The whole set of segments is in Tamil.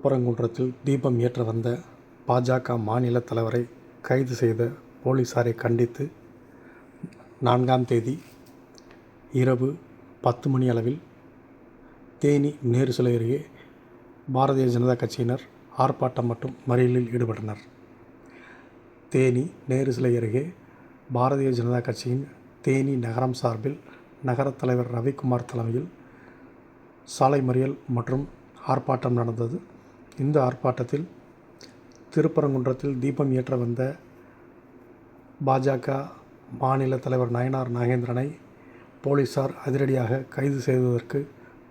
திருப்பரங்குன்றத்தில் தீபம் ஏற்ற வந்த பாஜக மாநில தலைவரை கைது செய்த போலீசாரை கண்டித்து நான்காம் தேதி இரவு பத்து மணி அளவில் தேனி நேரு சிலை அருகே பாரதிய ஜனதா கட்சியினர் ஆர்ப்பாட்டம் மற்றும் மறியலில் ஈடுபட்டனர். தேனி நேரு சிலை அருகே பாரதிய ஜனதா கட்சியின் தேனி நகரம் சார்பில் நகரத் தலைவர் ரவிக்குமார் தலைமையில் சாலை மறியல் மற்றும் ஆர்ப்பாட்டம் நடந்தது. இந்த ஆர்ப்பாட்டத்தில் திருப்பரங்குன்றத்தில் தீபம் ஏற்ற வந்த பாஜக மாநில தலைவர் நயனார் நாகேந்திரனை போலீசார் அதிரடியாக கைது செய்ததற்கு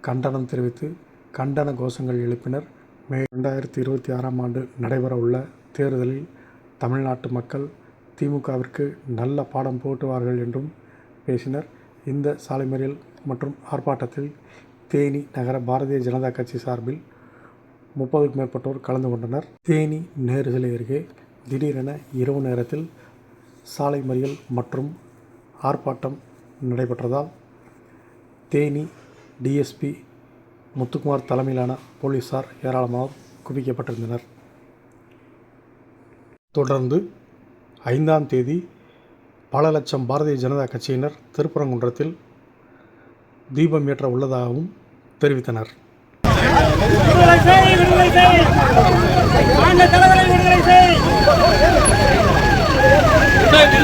கண்டனம் தெரிவித்து கண்டன கோஷங்கள் எழுப்பினர். மே ரெண்டாயிரத்தி இருபத்தி ஆறாம் ஆண்டு நடைபெறவுள்ள தேர்தலில் தமிழ்நாட்டு மக்கள் திமுகவிற்கு நல்ல பாடம் போட்டுவார்கள் என்றும் பேசினர். இந்த சாலை மறியல் மற்றும் ஆர்ப்பாட்டத்தில் தேனி நகர பாரதிய ஜனதா கட்சி சார்பில் முப்பதுக்கும் மேற்பட்டோர் கலந்து கொண்டனர். தேனி நேருகளை அருகே திடீரென இரவு நேரத்தில் சாலை மறியல் மற்றும் ஆர்ப்பாட்டம் நடைபெற்றதால் தேனி டிஎஸ்பி முத்துக்குமார் தலைமையிலான போலீசார் ஏராளமானோர் குவிக்கப்பட்டிருந்தனர். தொடர்ந்து ஐந்தாம் தேதி பல லட்சம் பாரதிய ஜனதா கட்சியினர் திருப்பரங்குன்றத்தில் தீபம் ஏற்ற உள்ளதாகவும் தெரிவித்தனர். செய் மாநில தலைவரை விடுதலை செய் ரெண்டாயிரத்தி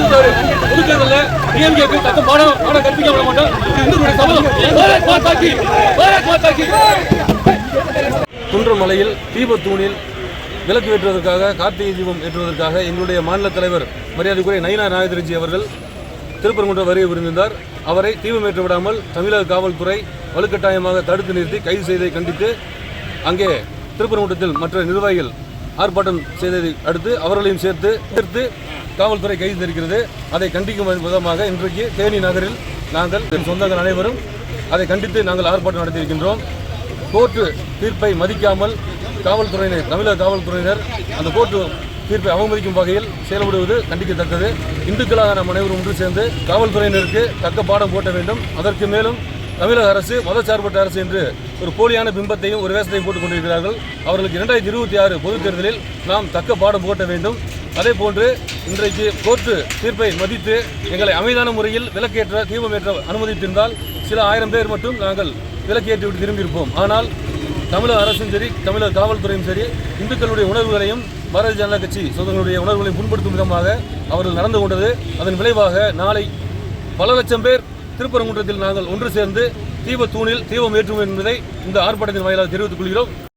பொதுத்தேர்தலில் டிஎம்கேக்கு தக்க பாடம் பாடம் கற்பிக்க விட மாட்டோம் சபதம் பாரத் பாரத் குன்றமலையில் தீபத்தூணில் விளக்கு ஏற்றுவதற்காக கார்த்திகை தீபம் ஏற்றுவதற்காக எங்களுடைய மாநில தலைவர் மரியாதைக்குரிய நயினா நாகதரிஜி அவர்கள் திருப்பரங்குன்றம் வருகை புரிந்திருந்தார். அவரை தீபம் ஏற்ற விடாமல் தமிழக காவல்துறை வலுக்கட்டாயமாக தடுத்து நிறுத்தி கைது செய்ததை கண்டித்து அங்கே திருப்பூர் மாவட்டத்தில் மற்ற நிர்வாகிகள் ஆர்ப்பாட்டம் செய்ததை அடுத்து அவர்களையும் சேர்த்து சேர்த்து காவல்துறை கைது தெரிகிறது அதை கண்டிக்கும் விதமாக இன்றைக்கு தேனி நகரில் நாங்கள் சொந்தங்கள் அனைவரும் அதை கண்டித்து நாங்கள் ஆர்ப்பாட்டம் நடத்தியிருக்கின்றோம். கோர்ட்டு தீர்ப்பை மதிக்காமல் காவல்துறையினர் தமிழக காவல்துறையினர் அந்த கோர்ட்டு தீர்ப்பை அவமதிக்கும் வகையில் செயல்படுவது கண்டிக்கத்தக்கது. இந்துக்களாக நாம் அனைவரும் ஒன்று சேர்ந்து காவல்துறையினருக்கு தக்க பாடம் போட்ட வேண்டும். அதற்கு மேலும் தமிழக அரசு மதச்சார்பற்ற அரசு என்று ஒரு போலியான பிம்பத்தையும் ஒரு வேஷத்தையும் போட்டுக் கொண்டிருக்கிறார்கள். அவர்களுக்கு இரண்டாயிரத்தி இருபத்தி ஆறு பொதுத் தேர்தலில் நாம் தக்க பாடம் போட்ட வேண்டும். அதே போன்று இன்றைக்கு கோர்ட்டு தீர்ப்பை மதித்து எங்களை அமைதியான முறையில் விலக்கேற்ற தீபமேற்ற அனுமதித்திருந்தால் சில ஆயிரம் பேர் மட்டும் நாங்கள் விலக்கேற்றி விட்டு திரும்பியிருப்போம். ஆனால் தமிழக அரசும் சரி தமிழக காவல்துறையும் சரி இந்துக்களுடைய உணர்வுகளையும் பாரதிய ஜனதா கட்சி சொந்தங்களுடைய உணர்வுகளையும் புண்படுத்தும் விதமாக அவர்கள் நடந்து கொண்டது. அதன் விளைவாக நாளை பல லட்சம் பேர் திருப்பரங்குன்றத்தில் நாங்கள் ஒன்று சேர்ந்து தீபத்தூணில் தீபம் ஏற்றுவோம் என்பதை இந்த ஆர்ப்பாட்டத்தின் வாயிலாக தெரிவித்துக் கொள்கிறோம்.